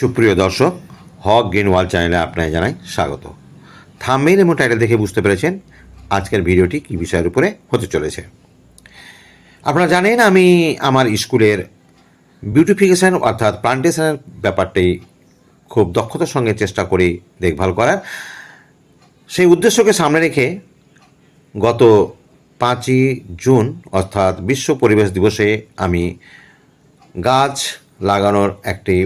সুপ্রিয় দর্শক, হক গ্রিন ওয়াল চ্যানেলে আপনাকে জানাই স্বাগত। থামমেইল এবং টাইটেল দেখে বুঝতে পেরেছেন আজকের ভিডিওটি কী বিষয়ের উপরে হতে চলেছে। আপনারা জানেন আমি আমার স্কুলের বিউটিফিকেশান অর্থাৎ প্লান্টেশনের ব্যাপারটি খুব দক্ষতার সঙ্গে চেষ্টা করি দেখভাল করার। সেই উদ্দেশ্যকে সামনে রেখে গত পাঁচই জুন অর্থাৎ বিশ্ব পরিবেশ দিবসে আমি গাছ লাগানোর একটি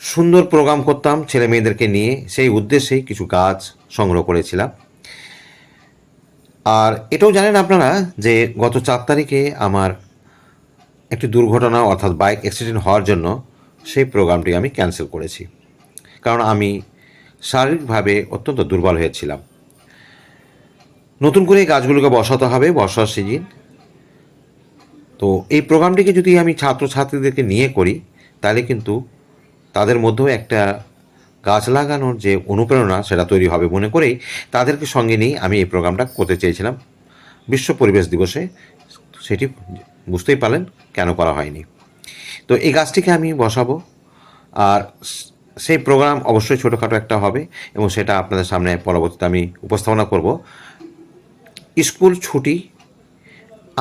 সুন্দর প্রোগ্রাম করতাম ছেলে মেয়েদেরকে নিয়ে। সেই উদ্দেশ্যেই কিছু গাছ সংগ্রহ করেছিলাম। আর এটাও জানেন আপনারা যে গত চার তারিখে আমার একটি দুর্ঘটনা অর্থাৎ বাইক অ্যাক্সিডেন্ট হওয়ার জন্য সেই প্রোগ্রামটি আমি ক্যান্সেল করেছি। কারণ আমি শারীরিকভাবে অত্যন্ত দুর্বল হয়েছিলাম। নতুন করে গাছগুলোকে বসাতে হবে বর্ষার সিজন। তো এই প্রোগ্রামটিকে যদি আমি ছাত্রছাত্রীদেরকে নিয়ে করি, তাহলে কিন্তু তাদের মধ্যেও একটা গাছ লাগানোর যে অনুপ্রেরণা সেটা তৈরি হবে মনে করেই তাদেরকে সঙ্গে নিয়ে আমি এই প্রোগ্রামটা করতে চেয়েছিলাম। বিশ্ব পরিবেশ দিবসে সেটি বুঝতেই পারলেন কেন করা হয়নি। তো এই গাছটিকে আমি বসাবো। আর সেই প্রোগ্রাম অবশ্যই ছোটোখাটো একটা হবে এবং সেটা আপনাদের সামনে পরবর্তীতে আমি উপস্থাপনা করব। স্কুল ছুটি,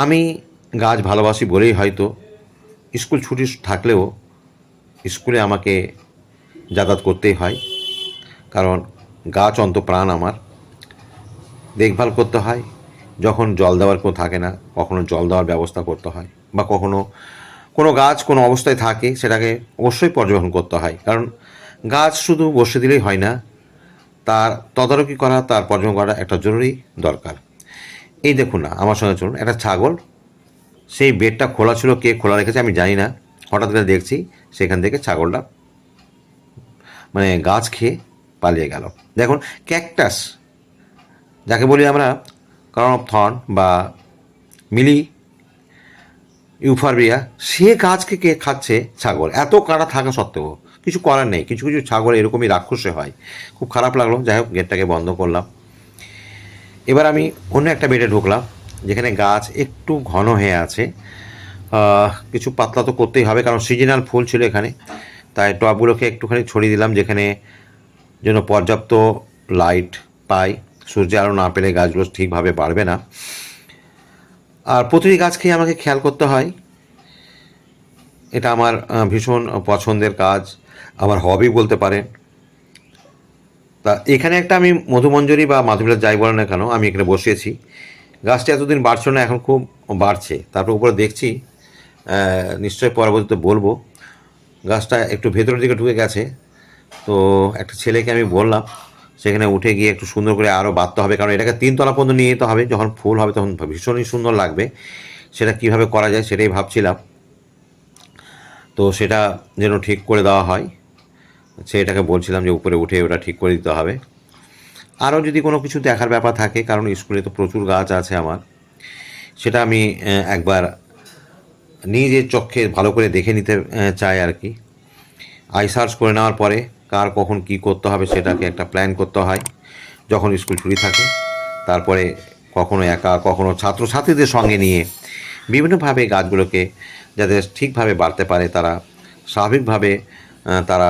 আমি গাছ ভালোবাসি বলেই হয়তো স্কুল ছুটি থাকলেও স্কুলে আমাকে যাতায়াত করতেই হয়। কারণ গাছ অন্ত প্রাণ আমার। দেখভাল করতে হয়। যখন জল দেওয়ার কেউ থাকে না, কখনো জল দেওয়ার ব্যবস্থা করতে হয় বা কখনো কোনো গাছ কোনো অবস্থায় থাকে, সেটাকে অবশ্যই পর্যবেক্ষণ করতে হয়। কারণ গাছ শুধু বসে দিলেই হয় না, তার তদারকি করা, তার পর্যবেক্ষণ করা একটা জরুরি দরকার। এই দেখুন না, আমার সঙ্গে চলুন, একটা ছাগল, সেই বেডটা খোলা ছিল, কে খোলা রেখেছে আমি জানি না। হঠাৎ করে দেখছি সেখান থেকে ছাগলটা মানে গাছ খেয়ে পালিয়ে গেল। দেখুন, ক্যাকটাস, যাকে বলি আমরা কারণ অফ থর্ন বা মিলি ইউফারবিয়া, সে গাছকে কে খাচ্ছে? ছাগল। এত কাটা থাকা সত্ত্বেও কিছু করার নেই। কিছু কিছু ছাগল এরকমই রাক্ষসে হয়। খুব খারাপ লাগল। যাই হোক, গেটটাকে বন্ধ করলাম। এবার আমি অন্য একটা বেডে ঢুকলাম, যেখানে গাছ একটু ঘন হয়ে আছে। কিছু পাতলা তো করতেই হবে, কারণ সিজনাল ফুল ছিল এখানে। তাই টবগুলোকে একটুখানি ছড়িয়ে দিলাম, যেখানে যেন পর্যাপ্ত লাইট পাই। সূর্যের আলো না পেলে গাছগুলো ঠিকভাবে বাড়বে না। আর প্রতিটি গাছকেই আমাকে খেয়াল করতে হয়। এটা আমার ভীষণ পছন্দের কাজ, আমার হবি বলতে পারেন। তা এখানে একটা আমি মধুমঞ্জরি বা মাধুবিলাস যাই বলেন না কেন, আমি এখানে বসিয়েছি। গাছটা এতদিন বাড়ছিল না, এখন খুব বাড়ছে। তারপর উপরে দেখছি নিশ্চয়ই পরবর্তীতে বলব। গাছটা একটু ভেতরের দিকে ঢুকে গেছে। তো একটা ছেলেকে আমি বললাম, সেখানে উঠে গিয়ে একটু সুন্দর করে আরও বাঁধতে হবে, কারণ এটাকে তিনতলা পর্যন্ত নিয়ে যেতে হবে। যখন ফুল হবে তখন ভীষণই সুন্দর লাগবে। সেটা কীভাবে করা যায় সেটাই ভাবছিলাম। তো সেটা যেন ঠিক করে দেওয়া হয়। সেটাকে বলছিলাম যে উপরে উঠে ওটা ঠিক করে দিতে হবে। আরও যদি কোনো কিছু দেখার ব্যাপার থাকে, কারণ স্কুলে তো প্রচুর গাছ আছে আমার, সেটা আমি একবার নিজের চক্ষে ভালো করে দেখে নিতে চায় আর কি। আই সার্চ করে নেওয়ার পরে কার কখন কি করতে হবে সেটাকে একটা প্ল্যান করতে হয় যখন স্কুল ছুটি থাকে। তারপরে কখনো একা, কখনো ছাত্রছাত্রীদের সঙ্গে নিয়ে বিভিন্নভাবে গাছগুলোকে যাতে ঠিকভাবে বাড়তে পারে তারা, স্বাভাবিকভাবে তারা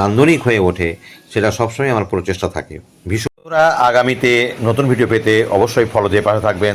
নান্দনিক হয়ে ওঠে সেটা সবসময় আমার প্রচেষ্টা থাকে। ভীষণরা আগামীতে নতুন ভিডিও পেতে অবশ্যই ফলো দিয়ে পাশে থাকবেন।